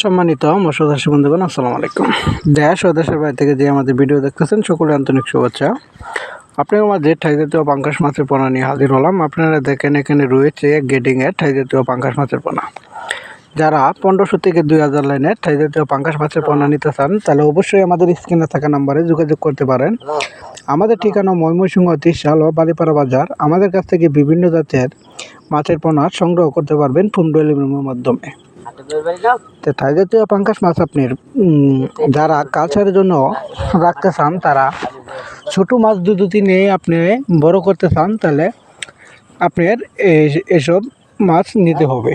সম্মানিত মৎস্যদাসী বন্ধুগণ, আসসালামু আলাইকুম। দেশ ও দেশের থেকে যে আমাদের ভিডিও দেখতেছেন সকলে আন্তরিক শুভেচ্ছা। আপনার মাঝে ঠাই জাতীয় পাঙ্কাশ মাছের পোনা নিয়ে হাজির হলাম, আপনারা দেখেন এখানে রয়েছে গেডিংয়ের ঠাই জাতীয় পাঙ্কাশ মাছের পোনা। যারা পনেরোশো থেকে দুই হাজার লাইনের ঠাই জাতীয় পাঙ্কাশ মাছের পোনা নিতে চান, তাহলে অবশ্যই আমাদের স্ক্রিনে থাকা নাম্বারে যোগাযোগ করতে পারেন। আমাদের ঠিকানা ময়মনসিংহ ত্রিশাল ও বালিপাড়া বাজার। আমাদের কাছ থেকে বিভিন্ন জাতের মাছের পোনা সংগ্রহ করতে পারবেন ফোন ডেলিভারির মাধ্যমে। তো জাতীয় পাঙ্কাশ মাছ আপনি উম, যারা কালচারের জন্য রাখতে চান তারা ছোটো মাছ দু দুটি নিয়ে আপনি বড় করতে চান তাহলে আপনার এসব মাছ নিতে হবে।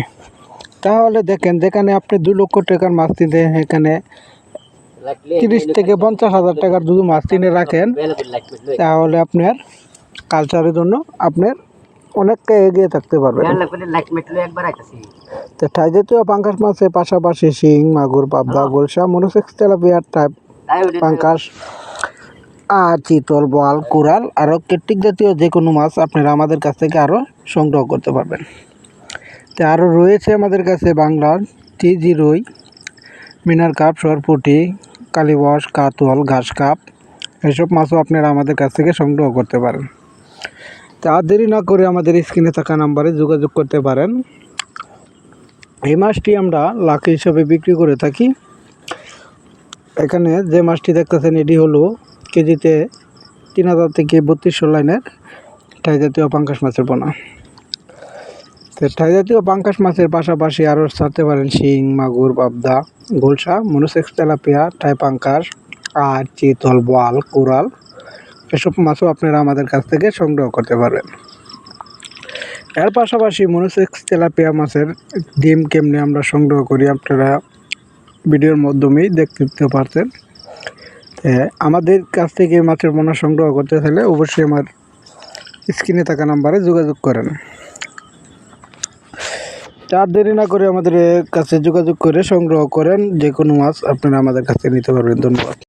তাহলে দেখেন যেখানে আপনি দু লক্ষ টাকার মাছ কিনতে এখানে তিরিশ থেকে পঞ্চাশ হাজার টাকার যদি মাছ কিনে রাখেন তাহলে আপনার কালচারের জন্য আপনার অনেকটা এগিয়ে থাকতে পারবেন তো ঠাই জাতীয় পাঙ্কাশ মাছের পাশাপাশি শিং মাগুর পাবদা গোলসা মনোসেক্স তেলাপিয়ার টাইপ পাঙ্কাশ আর চিতল বল কোরাল আরও কেট্টিক জাতীয় যে কোনো মাছ আপনারা আমাদের কাছ থেকে আরও সংগ্রহ করতে পারবেন। তো আরও রয়েছে আমাদের কাছে বাংলার টিজি রুই মিনার কাপ সরপুটি কালীবস কাতল ঘাস কাপ এসব মাছও আপনারা আমাদের কাছ থেকে সংগ্রহ করতে পারেন। তো আর দেরি না করে আমাদের স্ক্রিনে থাকা নাম্বারে যোগাযোগ করতে পারেন। এই মাছটি আমরা লাখে হিসাবে বিক্রি করে থাকি। এখানে যে মাছটি দেখতেছেন, এটি হলো কেজিতে তিন হাজার থেকে বত্রিশশো লাইনের ঠাই জাতীয় পাঙ্কাশ মাছের পোনা। তো ঠাই জাতীয় পাঙ্কাশ মাছের পাশাপাশি আরও ছাড়তে পারেন শিং, মাগুর, পাবদা গোলসা মনুসেক্স তেলাপিয়া টাই পাঙ্কাশ আর চিতল, বোয়াল, কোরাল এসব মাছও আপনারা আমাদের কাছ থেকে সংগ্রহ করতে পারবেন। এর পাশাপাশি মনোসেক্স তেলাপিয়া মাছের ডিম কেমনে আমরা সংগ্রহ করি আপনারা ভিডিওর মাধ্যমেই দেখতে পারতেন আমাদের কাছ থেকে মাছের পোনা সংগ্রহ করতে চাইলে অবশ্যই আমার স্ক্রিনে থাকা নাম্বারে যোগাযোগ করেন। চার দেরি না করে আমাদের কাছে যোগাযোগ করে সংগ্রহ করেন যে কোনো মাছ আপনারা আমাদের কাছে নিতে পারবেন। ধন্যবাদ।